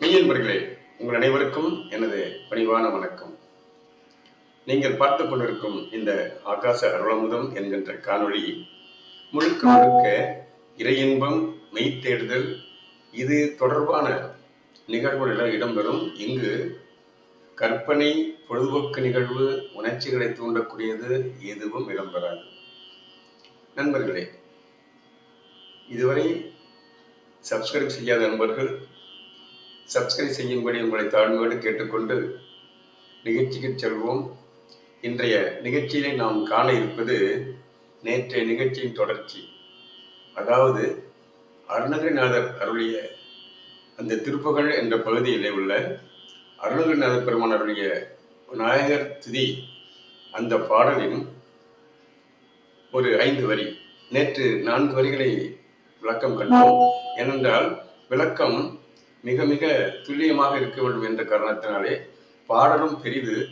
மெய்யன்பர்களே உங்கள் அனைவருக்கும் எனது பணிவான வணக்கம். நீங்கள் பார்த்து கொண்டிருக்கும் இந்த ஆகாச அருளமுதம் என்கின்ற காணொளி முழுக்க முழுக்க இறையின்பம் மெய்த்தேடுதல் இது தொடர்பான நிகழ்வுகளிடம் இடம்பெறும். இங்கு கற்பனை பொழுதுபோக்கு நிகழ்வு உணர்ச்சிகளை தூண்டக்கூடியது எதுவும் இடம்பெறாது. நண்பர்களே இதுவரை சப்ஸ்கிரைப் செய்யாத நண்பர்கள் சப்ஸ்கிரைப் செய்யும்படி உங்களை தாழ்மையோடு கேட்டுக்கொண்டு நிகழ்ச்சிக்கு செல்வோம். இன்றைய நிகழ்ச்சியிலே நாம் காண இருப்பது நேற்றைய நிகழ்ச்சியின் தொடர்ச்சி. அதாவது அருணகிரிநாதர் அருளிய அந்த திருப்புகழ் என்ற பகுதியிலே உள்ள அருணகிரிநாத பெருமான் அருளிய விநாயகர் துதி அந்த பாடலின் ஒரு ஐந்து வரி. நேற்று நான்கு வரிகளை விளக்கம் கண்டோம். ஏனென்றால் விளக்கம் மிக மிக துல்லியமாக இருக்க வேண்டும் என்ற காரணத்தினாலே பாடலும் பெரிது.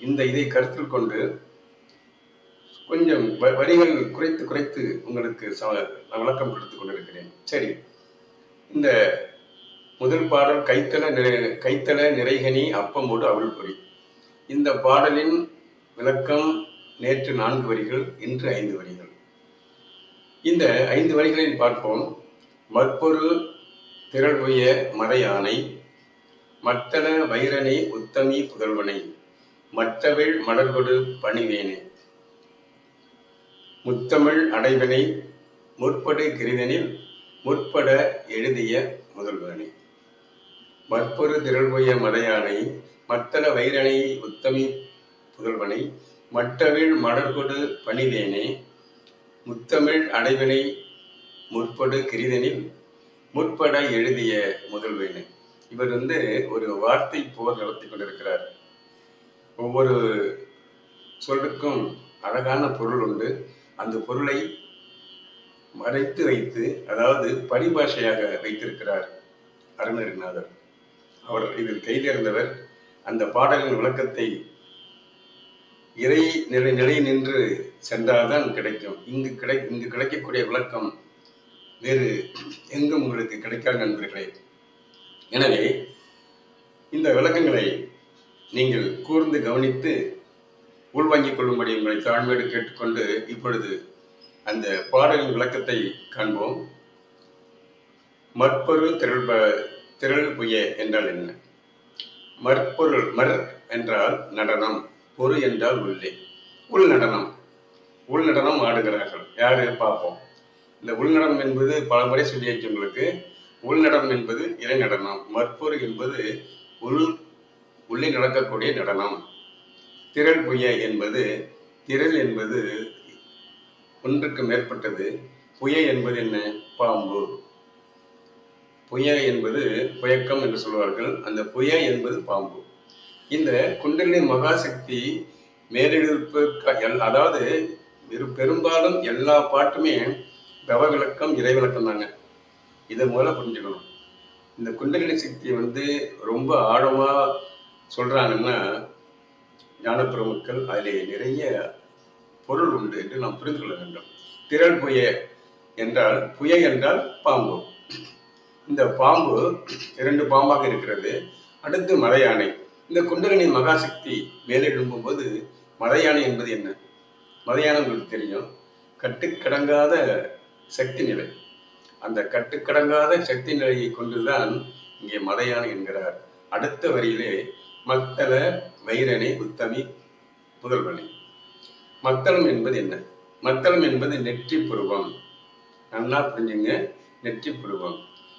இந்த இதை கருத்தில் கொண்டு கொஞ்சம் வ- வரிகள் குறைத்து குறைத்து உங்களுக்கு ச- நான் விளக்கம் கொடுத்து கொண்டிருக்கிறேன். சரி. இந்த முதல் பாடல் கைத்தல நிறை கைத்தல நிறைகனி அப்பமோடு அவள் பொறி. இந்த பாடலின் விளக்கம் நேற்று நான்கு வரிகள் இன்று ஐந்து வரிகள். இந்த ஐந்து வரிகளில் பார்ப்போம். மற்பொரு திரள்வுய மறையானை மத்தள வைரனை உத்தமி புதல்வனை மற்றவிழ் மலர்கொடு பணிவேனே. முத்தமிழ் அடைவனை முற்படு கிரிதனில் முற்பட எழுதிய முதல்வனே. மற்பொரு திரள்வுய மலையானை மத்தள வைரனை உத்தமி புதல்வனை மற்றவிழ் மலர்கொடு பணிவேனே. முத்தமிழ் அடைவினை முற்படு கிரிதனில் முற்பட எழுதிய முதல்வன் இவர் வந்து ஒரு வார்த்தை போர் நடத்தி கொண்டிருக்கிறார். ஒவ்வொரு சொல்லுக்கும் அழகான பொருள் உண்டு. அந்த பொருளை மறைத்து வைத்து அதாவது பரிபாஷையாக வைத்திருக்கிறார் அருணகிரிநாதர். அவர் இதில் கைதேர்ந்தவர். அந்த பாடலின் விளக்கத்தை இறை நிலை நிலை நின்று சென்றால்தான் கிடைக்கும். இங்கு கிடை இங்கு கிடைக்கக்கூடிய விளக்கம் வேறு எங்கும் உங்களுக்கு கிடைக்காத நண்பர்களே. எனவே இந்த விளக்கங்களை நீங்கள் கூர்ந்து கவனித்து உள்வாங்கிக் கொள்ளும்படி உங்களை தாழ்மையோடு கேட்டுக்கொண்டு இப்பொழுது அந்த பாடலின் விளக்கத்தை காண்போம். மற்பொருள் திரள் திரள் புய என்றால் என்ன? மற்பொருள் மர் என்றால் நடனம் பொரு என்றால் உள்ளே. உள் நடனம். உள் நடனம் ஆடுகிறார்கள். யாரு? பார்ப்போம். இந்த உள்நடனம் என்பது பல முறை சொல்லியாச்சு உங்களுக்கு உள்நடனம் என்பது இறை நடனம். மற்பொரு என்பது உள் உள்ளே நடக்கக்கூடிய நடனம். திரள் புய என்பது திரள் என்பது ஒன்றுக்கு மேற்பட்டது. புய என்பது என்ன? பாம்பு. புய என்பது புயக்கம் என்று சொல்வார்கள். அந்த புய என்பது பாம்பு. இந்த குண்டலினி மகாசக்தி மேலெழுப்பு அதாவது பெரும்பாலும் எல்லா பாட்டுமே விளக்கம் இறை விளக்கம் தாங்க. இதை முதல்ல புரிஞ்சுக்கணும். இந்த குண்டலினி சக்தி வந்து ரொம்ப ஆழமா சொல்றாங்கன்னா ஞானப்பெருமக்கள் அதில் நிறைய பொருள் உண்டு என்று நாம் புரிந்து கொள்ள வேண்டும். திரள் புய என்றால் புய என்றால் பாம்பு. இந்த பாம்பு இரண்டு பாம்பாக இருக்கிறது. அடுத்து மலையானை. இந்த குண்டலினி மகாசக்தி மேலே எழும்பும்போது மலையானை என்பது என்ன? மலையானை உங்களுக்கு தெரியும். கட்டுக்கடங்காத சக்தி நிலை. அந்த கட்டுக்கடங்காத சக்தி நிலையை கொண்டுதான் இங்கே மலையான் என்கிறார். அடுத்த வரியிலே மக்கள வைரனை உத்தமி புதல்வனை. மத்தளம் என்பது என்ன? மத்தளம் என்பது நெற்றி புருவம். நல்லா புரிஞ்சுங்க நெற்றி புருவம்.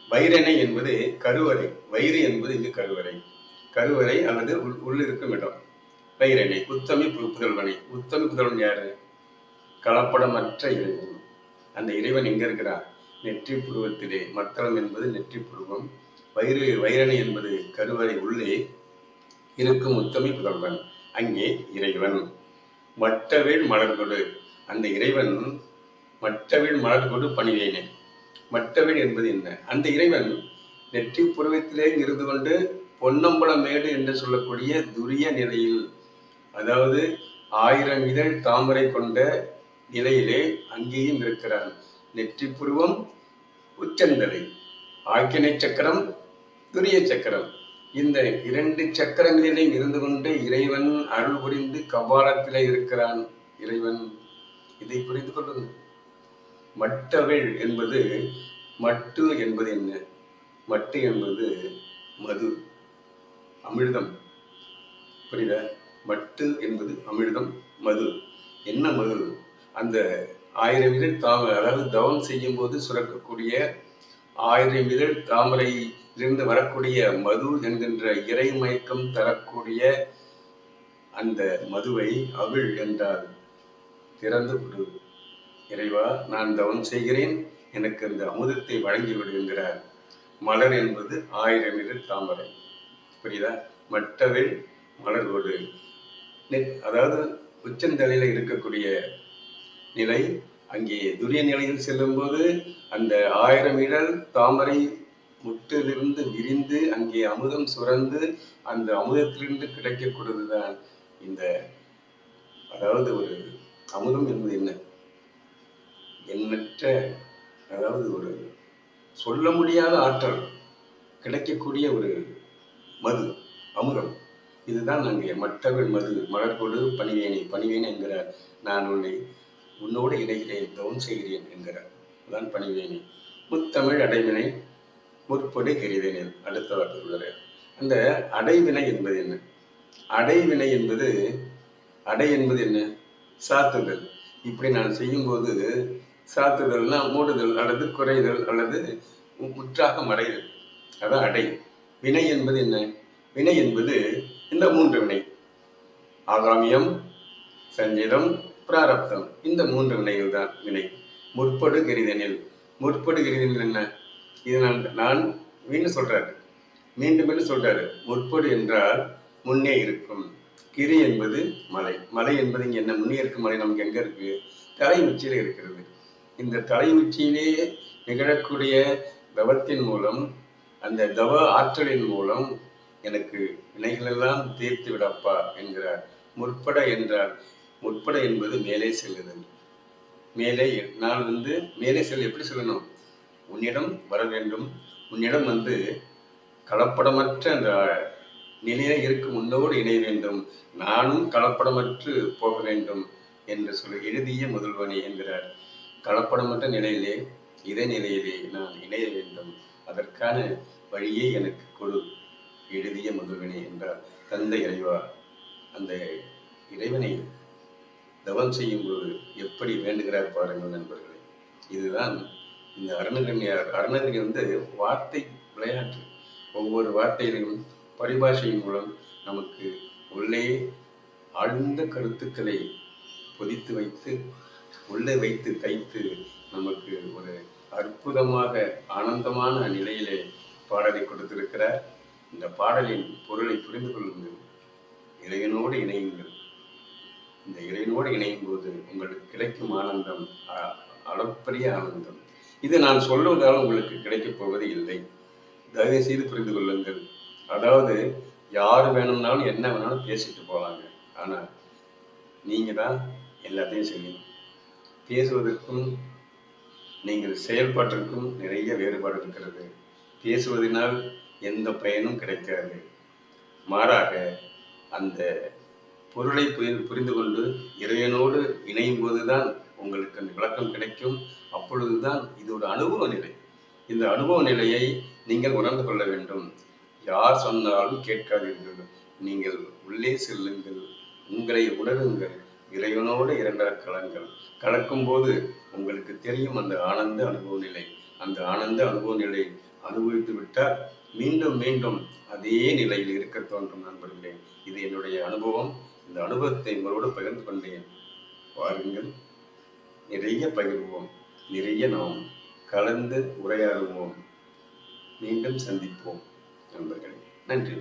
வைரனை என்பது கருவறை. வயிறு என்பது இங்கு கருவறை. கருவறை அல்லது உள் உள்ளிருக்கும் இடம். வைரனை உத்தமி பு- புதல்வனை. உத்தமி புதல்வன் யாரு? கலப்படமற்ற இளைஞன். அந்த இறைவன் எங்க இருக்கிறார்? நெற்றி புருவத்திலே மத்தளம் என்பது நெற்றி புருவம் வயிறு வைரணி என்பது கருவறை உள்ளே இருக்கும் உத்தமி புதல்வன். அங்கே இறைவன். மட்டவேள் மலர்கொடு. அந்த இறைவன் மற்றவேள் மலர்கொடு பணிவேனே. மற்றவேள் என்பது என்ன? அந்த இறைவன் நெற்றி புருவத்திலே இருந்து கொண்டு பொன்னம்பலமேடு என்று சொல்லக்கூடிய துரிய நிலையில் அதாவது ஆயிரம் இதழ் தாமரை கொண்ட நிலையிலே அங்கேயும் இருக்கிறான் நெற்றி புருவம் உச்சந்தலை ஆக்கினை சக்கரம் துரிய சக்கரம். இந்த இரண்டு சக்கரங்களிலும் இருந்து கொண்டு இறைவன் அருள் புரிந்து கபாலத்திலே இருக்கிறான். இறைவன் இதை புரிந்து கொள்ளுங்கள். மட்டவிழ் என்பது மட்டு என்பது என்ன? மட்டு என்பது மது அமிர்தம். புரியுதா? மட்டு என்பது அமிழ்தம் மது. என்ன மது? அந்த ஆயிரம் இதழ் தாமரை அதாவது தவம் செய்யும் போது சுரக்கக்கூடிய ஆயிரம் இதழ் தாமரையிலிருந்து வரக்கூடிய மது என்கின்ற இறை மயக்கம் தரக்கூடிய அந்த மதுவை அவிழ் என்றால் திறந்து விடு இறைவா நான் தவம் செய்கிறேன். எனக்கு அந்த அமுதத்தை வழங்கி விடுகின்றார் மலர் என்பது ஆயிரம் இதழ் தாமரை. புரியுதா? மட்டவில் மலர்கோடு அதாவது உச்சந்தலையில இருக்கக்கூடிய நிலை அங்கே துரிய நிலையில் செல்லும்போது அந்த ஆயிரம் இடல் தாமரை முட்டிலிருந்து விரிந்து அங்கே அமுதம் சுரந்து அந்த அமுதத்திலிருந்து கிடைக்கக்கூடியதுதான் இந்த அதாவது ஒரு அமுதம் என்பது என்ன? எண்ணற்ற அதாவது ஒரு சொல்ல முடியாத ஆற்றல் கிடைக்கக்கூடிய ஒரு மது அமுதம். இதுதான் அங்கே மற்றவள் மது மலர்கொடு பணிவேணி பணிவேன் என்கிற நான் உன்னை உன்னோடு இணைகிறேன் தவம் செய்கிறேன் என்கிறார். அதான் பணிவேணி. முத்தமிழ் அடைவினை முற்பொடி கெரிதேனில் அடுத்த வார்த்தை சொல்கிறார் அந்த அடைவினை என்பது என்ன? அடைவினை என்பது அடை என்பது என்ன? சாத்துதல். இப்படி நான் செய்யும்போது சாத்துதல்னா மூடுதல் அல்லது குறைதல் அல்லது உற்சாகம் அடைதல் அதான் அடை. வினை என்பது என்ன? வினை என்பது இந்த மூன்று வினை. ஆகாமியம் சஞ்சிதம் பிராரப்தம் இந்த மூன்று வினைகள் தான் வினை. முற்படு கிரிதனில் முற்படு கிரிதனில் என்ன? இது நான் நான் மீண்டும் சொல்றாரு. மீண்டும் மீண்டும் சொல்றாரு. முற்படு என்றால் முன்னே இருக்கும். கிரி என்பது மலை. மலை என்பது இங்கே என்ன? முன்னே இருக்கும் மலை நமக்கு எங்கே இருக்கு? தலை உச்சியில் இருக்கிறது. இந்த தலை உச்சியிலேயே நிகழக்கூடிய தவத்தின் மூலம் அந்த தவ ஆற்றலின் மூலம் எனக்கு வினைகளெல்லாம் தீர்த்து விடப்பா என்கிறார். முற்பட என்றால் உட்பட என்பது மேலே செல்லுதல். மேலே நான் வந்து மேலே செல் எப்படி சொல்லணும்? உன்னிடம் வர வேண்டும். உன்னிடம் வந்து கலப்படமற்ற அந்த நிலையை இருக்கும் உன்னோடு இணைய வேண்டும். நானும் கலப்படமற்று போக வேண்டும் என்று சொல்லி எழுதிய முதல்வனி என்கிறார். கலப்படமற்ற நிலையிலே இதே நிலையிலே நான் இணைய வேண்டும். அதற்கான வழியை எனக்கு கொடு எழுதிய முதல்வனை என்றார். தந்தை இறைவா அந்த இறைவனை தவம் செய்யும்போது எப்படி வேண்டுகிறார் பாருங்கள் நண்பர்களே. இதுதான் இந்த அருணகிரியார் அருணகிரி வந்து வார்த்தை விளையாட்டு. ஒவ்வொரு வார்த்தையிலும் பரிபாஷையின் மூலம் நமக்கு உள்ளே ஆழ்ந்த கருத்துக்களை பொதித்து வைத்து உள்ளே வைத்து தைத்து நமக்கு ஒரு அற்புதமாக ஆனந்தமான நிலையிலே பாடலை கொடுத்திருக்கிறார். இந்த பாடலின் பொருளை புரிந்து கொள்ளுங்கள். இறைவனோடு இணையுங்கள். இந்த இறைவனோடு இணையும் போது உங்களுக்கு கிடைக்கும் ஆனந்தம் அளப்பரிய ஆனந்தம். இது நான் சொல்வதால் உங்களுக்கு கிடைக்கப் போவது இல்லை. தயவு செய்து புரிந்து கொள்ளுங்கள். அதாவது யார் வேணும்னாலும் என்ன வேணாலும் பேசிட்டு போகலாங்க ஆனால் நீங்கள் தான் எல்லாத்தையும் செய்யணும். பேசுவதற்கும் நீங்கள் செயல்பாட்டிற்கும் நிறைய வேறுபாடு இருக்கிறது. பேசுவதனால் எந்த பயனும் கிடைக்காது. மாறாக அந்த பொருளை புரிந்து கொண்டு இறைவனோடு இணையும் போதுதான் உங்களுக்கு அந்த விளக்கம் கிடைக்கும். அப்பொழுதுதான் இது ஒரு அனுபவ நிலை. இந்த அனுபவ நிலையை நீங்கள் உணர்ந்து கொள்ள வேண்டும். யார் சொன்னாலும் கேட்காதீர்கள். நீங்கள் உள்ளே செல்லுங்கள். உங்களை உணருங்கள். இறைவனோடு இரண்டாக கலங்கள். கலக்கும் போது உங்களுக்கு தெரியும் அந்த ஆனந்த அனுபவ நிலை. அந்த ஆனந்த அனுபவ நிலை அனுபவித்து விட்டால் மீண்டும் மீண்டும் அதே நிலையில் இருக்க தோன்றும் நண்பர்களே. இது என்னுடைய அனுபவம். இந்த அனுபவத்தை உங்களோடு பகிர்ந்து கொண்டேன். வாருங்கள் நிறைய பகிர்வோம். நிறைய நாம் கலந்து உரையாடுவோம். மீண்டும் சந்திப்போம் நண்பர்களே. நன்றி.